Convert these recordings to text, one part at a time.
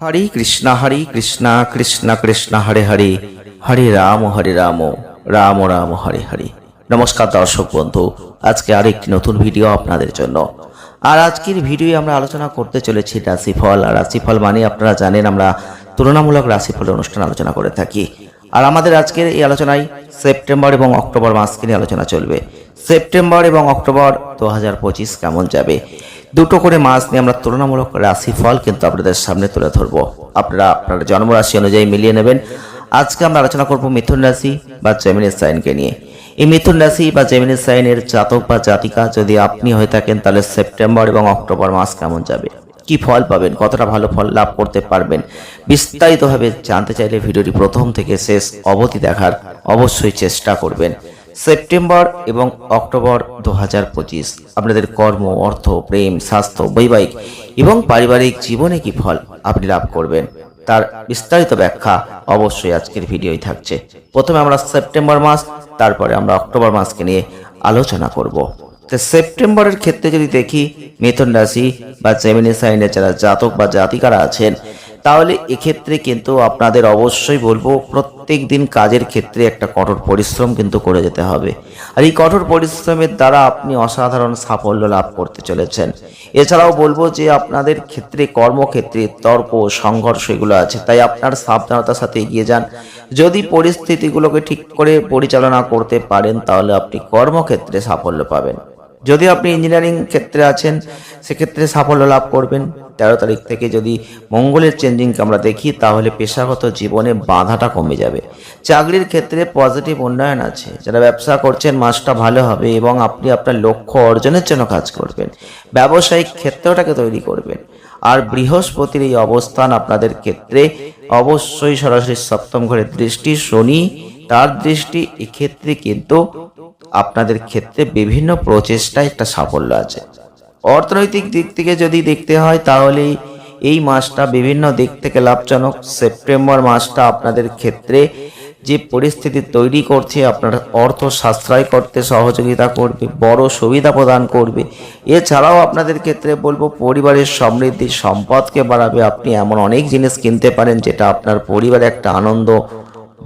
হরে কৃষ্ণ হরে কৃষ্ণ কৃষ্ণ কৃষ্ণ, হরে হরে। হরে রাম হরে রাম রাম রাম, হরে হরে। নমস্কার দর্শক বন্ধু, আজকে আরেকটি নতুন ভিডিও আপনাদের জন্য। আর আজকের ভিডিওয়ে আমরা আলোচনা করতে চলেছি রাশিফল। আর রাশিফল মানে আপনারা জানেন, আমরা তুলনামূলক রাশিফলের অনুষ্ঠান আলোচনা করে থাকি। আর আমাদের আজকের এই আলোচনায় সেপ্টেম্বর এবং অক্টোবর মাসকে নিয়ে আলোচনা চলবে। সেপ্টেম্বর এবং অক্টোবর দু হাজার পঁচিশ কেমন যাবে? দুটো করে মাস নিয়ে আমরা তুলনামূলক রাশিফল কিন্তু আপনাদের সামনে তুলে ধরবো। আপনারা, আপনার জন্মরাশি অনুযায়ী মিলিয়ে নেবেন। আজকে আমরা আলোচনা করব মিথুন রাশি বা জেমিনের সাইনকে নিয়ে। এই মিথুন রাশি বা জেমিনের সাইনের জাতক বা জাতিকা যদি আপনি হয়ে থাকেন, তাহলে সেপ্টেম্বর এবং অক্টোবর মাস কেমন যাবে? কি ফল পাবেন? কতটা ভালো ফল লাভ করতে পারবেন? বিস্তারিতভাবে জানতে চাইলে ভিডিওটি প্রথম থেকে শেষ অবধি দেখার অবশ্যই চেষ্টা করবেন। সেপ্টেম্বর এবং অক্টোবর দু হাজার পঁচিশ। আপনাদের কর্ম, অর্থ, প্রেম, স্বাস্থ্য, বৈবাহিক এবং পারিবারিক জীবনে কি ফল আপনি লাভ করবেন? তার বিস্তারিত ব্যাখ্যা অবশ্যই আজকের ভিডিওই থাকছে। প্রথমে আমরা সেপ্টেম্বর মাস, তারপরে আমরা অক্টোবর মাসকে নিয়ে আলোচনা করব। তো সেপ্টেম্বরের ক্ষেত্রে যদি দেখি মিথুন রাশি বা জেমিনি সাইনের যারা জাতক বা জাতিকারা আছেন, তাহলে এক্ষেত্রে কিন্তু আপনাদের অবশ্যই বলব প্রত্যেক দিন কাজের ক্ষেত্রে একটা কঠোর পরিশ্রম কিন্তু করে যেতে হবে। আর এই কঠোর পরিশ্রমের দ্বারা আপনি অসাধারণ সাফল্য লাভ করতে চলেছেন। এছাড়াও বলব যে আপনাদের ক্ষেত্রে কর্মক্ষেত্রে তর্ক, সংঘর্ষ এগুলো আছে, তাই আপনার সাবধানতার সাথে এগিয়ে যান। যদি পরিস্থিতিগুলোকে ঠিক করে পরিচালনা করতে পারেন, তাহলে আপনি কর্মক্ষেত্রে সাফল্য পাবেন। যদি আপনি ইঞ্জিনিয়ারিং ক্ষেত্রে আছেন, সেক্ষেত্রে সাফল্য লাভ করবেন। তেরো তারিখ থেকে যদি মঙ্গলের চেঞ্জিংকে আমরা দেখি, তাহলে পেশাগত জীবনে বাধাটা কমে যাবে। চাকরির ক্ষেত্রে পজিটিভ উন্নয়ন আছে। যারা ব্যবসা করছেন, মাসটা ভালো হবে এবং আপনি আপনার লক্ষ্য অর্জনের জন্য কাজ করবেন। ব্যবসায়িক ক্ষেত্রটাকে তৈরি করবেন। আর বৃহস্পতির এই অবস্থান আপনাদের ক্ষেত্রে অবশ্যই সরাসরি সপ্তম ঘরের দৃষ্টি, শনি তার দৃষ্টি এক্ষেত্রে কিন্তু আপনাদের ক্ষেত্রে বিভিন্ন প্রচেষ্টায় একটা সাফল্য আছে। অর্থনৈতিক দিক থেকে যদি দেখতে হয়, তাহলে এই মাসটা বিভিন্ন দিক থেকে লাভজনক। সেপ্টেম্বর মাসটা আপনাদের ক্ষেত্রে যে পরিস্থিতি তৈরি করছে, আপনার অর্থ সাশ্রয় করতে সহযোগিতা করবে, বড় সুবিধা প্রদান করবে। এছাড়াও আপনাদের ক্ষেত্রে বলব, পরিবারের সমৃদ্ধি, সম্পদকে বাড়াবে। আপনি এমন অনেক জিনিস কিনতে পারেন, যেটা আপনার পরিবারে একটা আনন্দ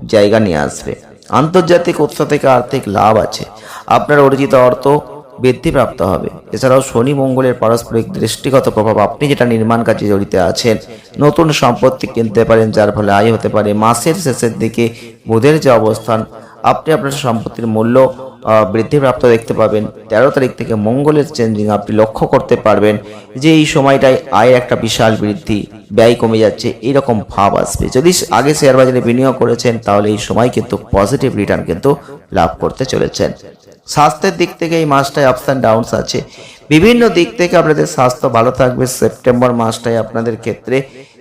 জায়গা নিয়ে আসবে। আন্তর্জাতিক উৎস থেকে আর্থিক লাভ আছে। আপনার অর্জিত অর্থ বৃদ্ধিপ্রাপ্ত হবে। এছাড়াও শনি মঙ্গলের পারস্পরিক দৃষ্টিগত প্রভাব, আপনি যেটা নির্মাণ কাজে জড়িত আছেন, নতুন সম্পত্তি কিনতে পারেন, যার ফলে আয় হতে পারে। মাসের শেষের দিকে বুধের যে অবস্থান আপনি আপনার সম্পত্তির মূল্য বৃদ্ধিপ্রাপ্ত দেখতে পাবেন। তেরো তারিখ থেকে মঙ্গলের চেঞ্জিং আপনি লক্ষ্য করতে পারবেন যে এই সময়টায় আয়ের একটা বিশাল বৃদ্ধি, ব্যয় কমে যাচ্ছে, এরকম ভাব আসবে। যদি আগে শেয়ার বাজারে বিনিয়োগ করেছেন, তাহলে এই সময় কিন্তু পজিটিভ রিটার্ন কিন্তু লাভ করতে চলেছেন। স্বাস্থ্যের দিক থেকে এই মাসটায় আপস অ্যান্ড ডাউনস আছে। বিভিন্ন দিক থেকে আপনাদের স্বাস্থ্য ভালো থাকবে। সেপ্টেম্বর মাসটায় আপনাদের ক্ষেত্রে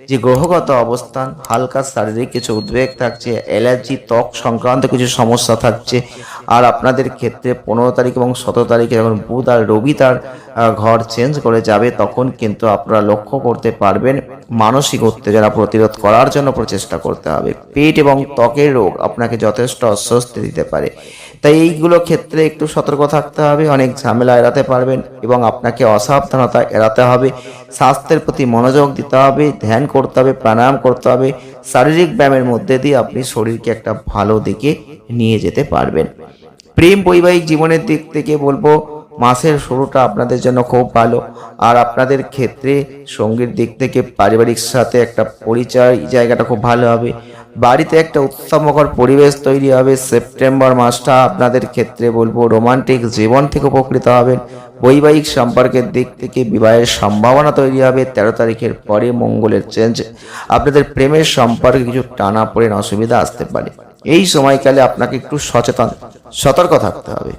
যে গ্রহগত অবস্থান, হালকা শারীরিক কিছু উদ্বেগ থাকছে, অ্যালার্জি, ত্বক সংক্রান্ত কিছু সমস্যা থাকছে। আর আপনাদের ক্ষেত্রে পনেরো তারিখ এবং সতেরো তারিখে যখন বুধ আর রবি তার ঘর চেঞ্জ করে যাবে, তখন কিন্তু আপনারা লক্ষ্য করতে পারবেন মানসিক উত্তেজনা প্রতিরোধ করার জন্য প্রচেষ্টা করতে হবে। পেট এবং ত্বকের রোগ আপনাকে যথেষ্ট অস্বস্তি দিতে পারে। তাই এইগুলো ক্ষেত্রে একটু সতর্ক থাকতে হবে, অনেক ঝামেলা এড়াতে পারবেন এবং আপনাকে অসাবধানতা এড়াতে হবে। স্বাস্থ্যের প্রতি মনোযোগ দিতে হবে, ধ্যান করতে হবে, প্রাণায়াম করতে হবে, শারীরিক ব্যায়ামের মধ্যে দিয়ে আপনি শরীরকে একটা ভালো দিকে নিয়ে যেতে পারবেন। প্রেম বৈবাহিক জীবনের দিক থেকে বলব, মাসের শুরুটা আপনাদের জন্য খুব ভালো। আর আপনাদের ক্ষেত্রে সঙ্গীর দিক থেকে পারিবারিক সাথে একটা পরিচয় জায়গাটা খুব ভালো হবে। বাড়িতে একটা উত্তমকর পরিবেশ তৈরি হবে। সেপ্টেম্বর মাসটা আপনাদের ক্ষেত্রে বলব, রোমান্টিক জীবন থেকে উপকৃত হবেন। বৈবাহিক সম্পর্কের দিক থেকে বিবাহের সম্ভাবনা তৈরি হবে। তেরো তারিখের পরে মঙ্গলের চেঞ্জ আপনাদের প্রেমের সম্পর্কে কিছু টানা পড়েন অসুবিধা আসতে পারে। এই সময়কালে আপনাকে একটু সচেতন, সতর্ক থাকতে হবে।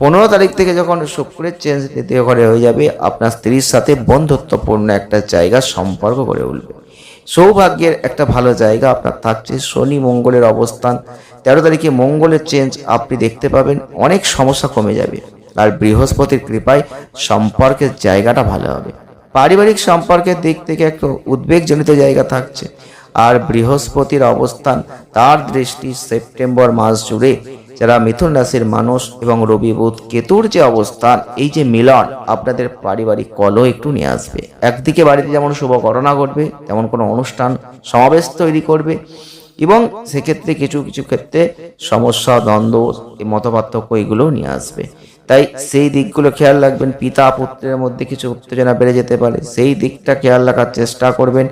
পনেরো তারিখ থেকে যখন শুক্রের চেঞ্জ দ্বিতীয় ঘরে হয়ে যাবে, আপনার স্ত্রীর সাথে বন্ধুত্বপূর্ণ একটা জায়গা সম্পর্ক গড়ে উঠবে। সৌভাগ্যের একটা ভালো জায়গা আপনার থাকছে। শনি মঙ্গলের অবস্থান, তেরো তারিখে মঙ্গলের চেঞ্জ আপনি দেখতে পাবেন, অনেক সমস্যা কমে যাবে। আর বৃহস্পতির কৃপায় সম্পর্কের জায়গাটা ভালো হবে। পারিবারিক সম্পর্কের দিক থেকে একটা উদ্বেগজনিত জায়গা থাকছে। আর বৃহস্পতির অবস্থান, তার দৃষ্টি সেপ্টেম্বর মাস জুড়ে যারা মিথুন রাশির মানুষ এবং রবি বুধ, কেতুর যে অবস্থান, এই যে মিলন, আপনাদের পারিবারিক কলহ একটু নিয়ে আসবে। একদিকে বাড়িতে যেমন শুভ ঘটনা ঘটবে, তেমন কোনো অনুষ্ঠান, সমাবেশ তৈরি করবে এবং সেক্ষেত্রে কিছু কিছু ক্ষেত্রে সমস্যা, দ্বন্দ্ব মতপার্থক্য এগুলোও নিয়ে আসবে। তাই সেই দিকগুলো খেয়াল রাখবেন, পিতা পুত্রের মধ্যে কিছু উত্তেজনা বেড়ে যেতে পারে, সেই দিকটা খেয়াল রাখার চেষ্টা করবেন,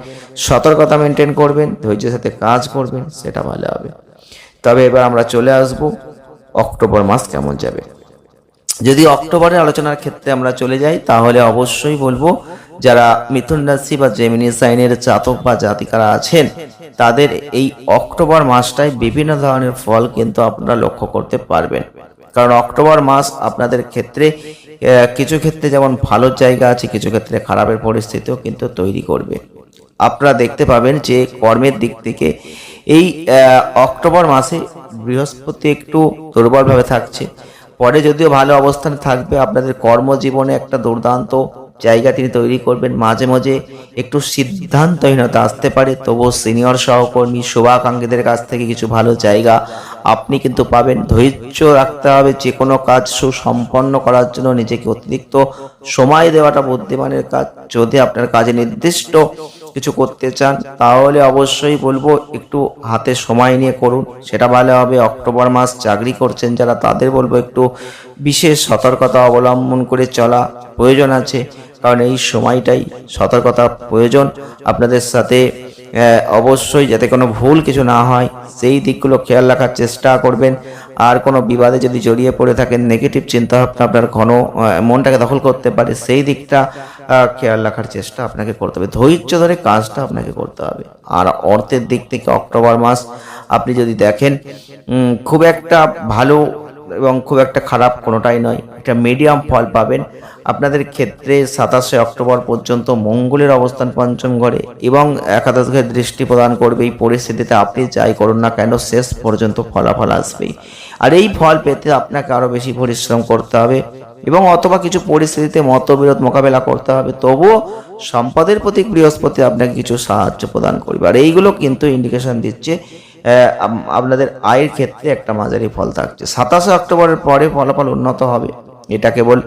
সতর্কতা মেনটেন করবেন, ধৈর্যের সাথে কাজ করবেন, সেটা ভালো হবে। তবে এবার আমরা চলে আসব অক্টোবর মাস কেমন যাবে? যদি অক্টোবরের আলোচনার ক্ষেত্রে আমরা চলে যাই, তাহলে অবশ্যই বলব, যারা মিথুন রাশি বা জেমিনি সাইনের জাতক বা জাতিকারা আছেন, তাদের এই অক্টোবর মাসটায় বিভিন্ন ধরনের ফল কিন্তু আপনারা লক্ষ্য করতে পারবেন। কারণ অক্টোবর মাস আপনাদের ক্ষেত্রে কিছু ক্ষেত্রে যেমন ভালো জায়গা আছে, কিছু ক্ষেত্রে খারাপের পরিস্থিতিও কিন্তু তৈরি করবে। আপনারা দেখতে পাবেন যে কর্মের দিক থেকে এই অক্টোবর মাসে বৃহস্পতি একটু দুর্বলভাবে থাকছে। পরে যদিও ভালো অবস্থানে থাকবে, আপনাদের কর্মজীবনে একটা দুর্দান্ত জায়গা তিনি তৈরি করবেন। মাঝে মাঝে একটু সিদ্ধান্তহীনতা আসতে পারে, তবুও সিনিয়র সহকর্মী শুভাকাঙ্ক্ষীদের কাছ থেকে কিছু ভালো জায়গা আপনি কিন্তু পাবেন। ধৈর্য রাখতে হবে যে কোনো কাজ সুসম্পন্ন করার জন্য নিজেকে অতিরিক্ত সময় দেওয়াটা বুদ্ধিমানের কাজ। যদি আপনার কাজে নির্দিষ্ট কিছু করতে চান, তাহলে অবশ্যই বলব একটু হাতে সময় নিয়ে করুন। সেটা ভালো হবে। অক্টোবর মাস চাকরি করছেন যারা, তাদের বলব একটু বিশেষ সতর্কতা অবলম্বন করে চলা প্রয়োজন আছে। কারণ এই সময়টাই সতর্কতা প্রয়োজন। আপনাদের সাথে অবশ্যই যাতে কোনো ভুল কিছু না হয়, সেই দিকগুলো খেয়াল রাখার চেষ্টা করবেন। আর কোনো বিবাদে যদি জড়িয়ে পড়ে থাকেন নেগেটিভ চিন্তাভাবনা আপনার ঘন মনটাকে দখল করতে পারে, সেই দিকটা খেয়াল রাখার চেষ্টা আপনাকে করতে হবে। ধৈর্য ধরে কাজটা আপনাকে করতে হবে। আর অর্থের দিক থেকে অক্টোবর মাস আপনি যদি দেখেন খুব একটা ভালো এবং খুব একটা খারাপ কোনোটাই নয়। একটা মিডিয়াম ফল পাবেন। আপনাদের ক্ষেত্রে সাতাশে অক্টোবর পর্যন্ত মঙ্গলের অবস্থান পঞ্চম ঘরে এবং একাদশ ঘরে দৃষ্টি প্রদান করবে। এই পরিস্থিতিতে আপনি যাই করুন না কেন, শেষ পর্যন্ত ফলাফল আসবেই। আর এই ফল পেতে আপনাকে আরও বেশি পরিশ্রম করতে হবে। এবং অথবা কিছু পরিস্থিতিতে মতবিরোধ মোকাবেলা করতে হবে, তবুও সম্পদের প্রতি বৃহস্পতি আপনাকে কিছু সাহায্য প্রদান করবে। আর এইগুলো কিন্তু ইন্ডিকেশন দিচ্ছে আপনাদের আয়ের ক্ষেত্রে একটা মাঝারি ফল থাকছে। সাতাশে অক্টোবরের পরে ফলাফল উন্নত হবে, এটা কেবল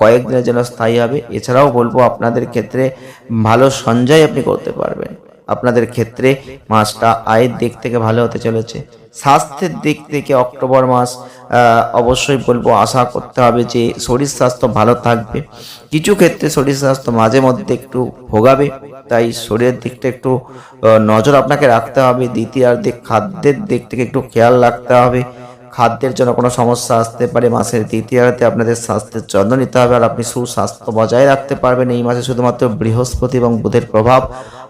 কয়েকদিনের জন্য স্থায়ী হবে। এছাড়াও বলব আপনাদের ক্ষেত্রে ভালো সঞ্চয় আপনি করতে পারবেন। আপনাদের ক্ষেত্রে মাসটা আয়ের দিক থেকে ভালো হতে চলেছে। স্বাস্থ্যের দিক থেকে অক্টোবর মাস অবশ্যই বলব আশা করতে হবে যে শরীর স্বাস্থ্য ভালো থাকবে। কিছু ক্ষেত্রে শরীর স্বাস্থ্য মাঝে মধ্যে একটু ভোগাবে, তাই শরীরের দিকটা একটু নজর আপনাকে রাখতে হবে। দ্বিতীয়ার্ধে খাদ্যের দিক থেকে একটু খেয়াল রাখতে হবে। খাদ্যের জন্য কোনো সমস্যা আসতে পারে, মাসের দ্বিতীয়তে আপনাদের স্বাস্থ্যের যত্ন নিতে হবে আর আপনি সুস্বাস্থ্য বজায় রাখতে পারবেন। এই মাসে শুধুমাত্র বৃহস্পতি এবং বুধের প্রভাব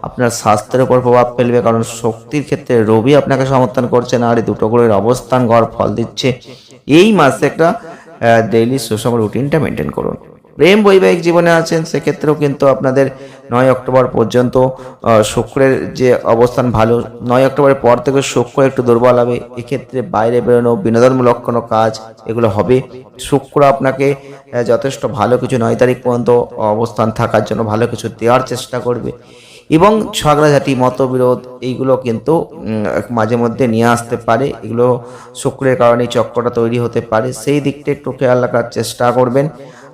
আপনার স্বাস্থ্যের উপর প্রভাব ফেলবে, কারণ শক্তির ক্ষেত্রে রবি আপনাকে সমর্থন করছে না আর এই দুটো গ্রহের অবস্থান গড় ফল দিচ্ছে। এই মাসে একটা ডেইলি সুষম রুটিনটা মেনটেন করুন। প্রেম বৈবাহিক জীবনে আছেন, সেক্ষেত্রেও কিন্তু আপনাদের নয় অক্টোবর পর্যন্ত শুক্রের যে অবস্থান ভালো, নয় অক্টোবরের পর থেকে শুক্র একটু দুর্বল হবে। এক্ষেত্রে বাইরে বেরোনো বিনোদনমূলক কোনো কাজ, এগুলো হবে। শুক্র আপনাকে যথেষ্ট ভালো কিছু নয় তারিখ পর্যন্ত অবস্থান থাকার জন্য ভালো কিছু দেওয়ার চেষ্টা করবে। এবং ঝগড়াঝাটি, মতবিরোধ, এইগুলো কিন্তু মাঝে মধ্যে নিয়ে আসতে পারে। এগুলো শুক্রের কারণে চক্রটা তৈরি হতে পারে। সেই দিকটা একটু খেয়াল রাখার চেষ্টা করবেন।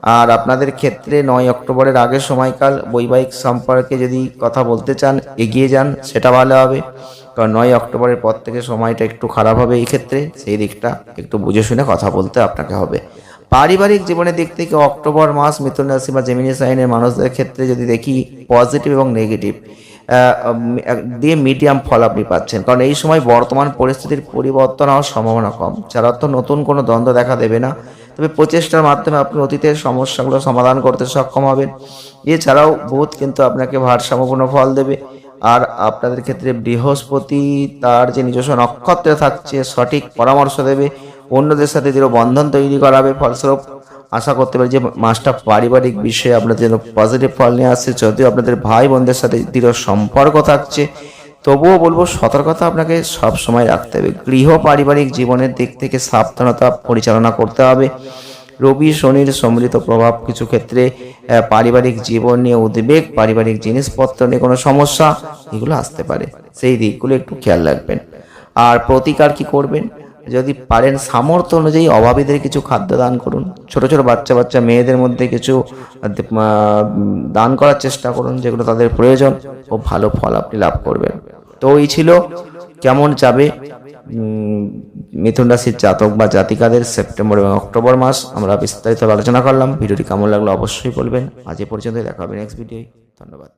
আর আপনাদের ক্ষেত্রে নয় অক্টোবরের আগের সময়কাল, বৈবাহিক সম্পর্কে যদি কথা বলতে চান, এগিয়ে যান, সেটা ভালো হবে। কারণ নয় অক্টোবরের পর থেকে সময়টা একটু খারাপ হবে এই ক্ষেত্রে, সেই দিকটা একটু বুঝে শুনে কথা বলতে আপনাকে হবে। পারিবারিক জীবনের দিক থেকে অক্টোবর মাস মিথুন রাশি বা জেমিনি সাইনের মানুষদের ক্ষেত্রে যদি দেখি, পজিটিভ এবং নেগেটিভ দিয়ে মিডিয়াম ফল আপনি পাচ্ছেন। কারণ এই সময় বর্তমান পরিস্থিতির পরিবর্তন হওয়ার সম্ভাবনা কম। যার অর্থ নতুন কোনো দ্বন্দ্ব দেখা দেবে না তবে প্রচেষ্টার মাধ্যমে আপনি অতীতের সমস্যাগুলো সমাধান করতে সক্ষম হবেন। এছাড়াও বুধ কিন্তু আপনাকে ভারসাম্যপূর্ণ ফল দেবে। আর আপনাদের ক্ষেত্রে বৃহস্পতি তার যে নিজস্ব নক্ষত্রে থাকছে, সঠিক পরামর্শ দেবে। অন্যদের সাথে দৃঢ় বন্ধন তৈরি করাবে। ফলস্বরূপ আশা করতে পারি যে মাসটা পারিবারিক বিষয়ে আপনাদের জন্য পজিটিভ ফল নিয়ে আসছে। যদিও আপনাদের ভাই বোনদের সাথে দৃঢ় সম্পর্ক থাকছে তবুও বলব, সতর্কতা আপনাকে সব সময় রাখতে হবে। গৃহ পারিবারিক জীবনের দিক থেকে সাবধানতা পরিচালনা করতে হবে। রবি, শনির সম্মিলিত প্রভাব কিছু ক্ষেত্রে পারিবারিক জীবন নিয়ে উদ্বেগ, পারিবারিক জিনিসপত্র নিয়ে কোনো সমস্যা, এগুলো আসতে পারে। সেই দিকগুলো একটু খেয়াল রাখবেন। আর প্রতিকার কি করবেন? যদি পারেন সামর্থ্য অনুযায়ী অভাবীদের কিছু খাদ্য দান করুন। ছোট ছোট বাচ্চা বাচ্চা, মেয়েদের মধ্যে কিছু দান করার চেষ্টা করুন, যেগুলো তাদের প্রয়োজন ও ভালো ফল আপনি লাভ করবেন। তো এই ছিল কেমন যাবে? মিথুন রাশির জাতক বা জাতিকাদের সেপ্টেম্বর এবং অক্টোবর মাস আমরা বিস্তারিত আলোচনা করলাম। ভিডিওটি কেমন লাগল অবশ্যই বলবেন। আজ এ পর্যন্ত দেখা হবে নেক্সট ভিডিও ধন্যবাদ।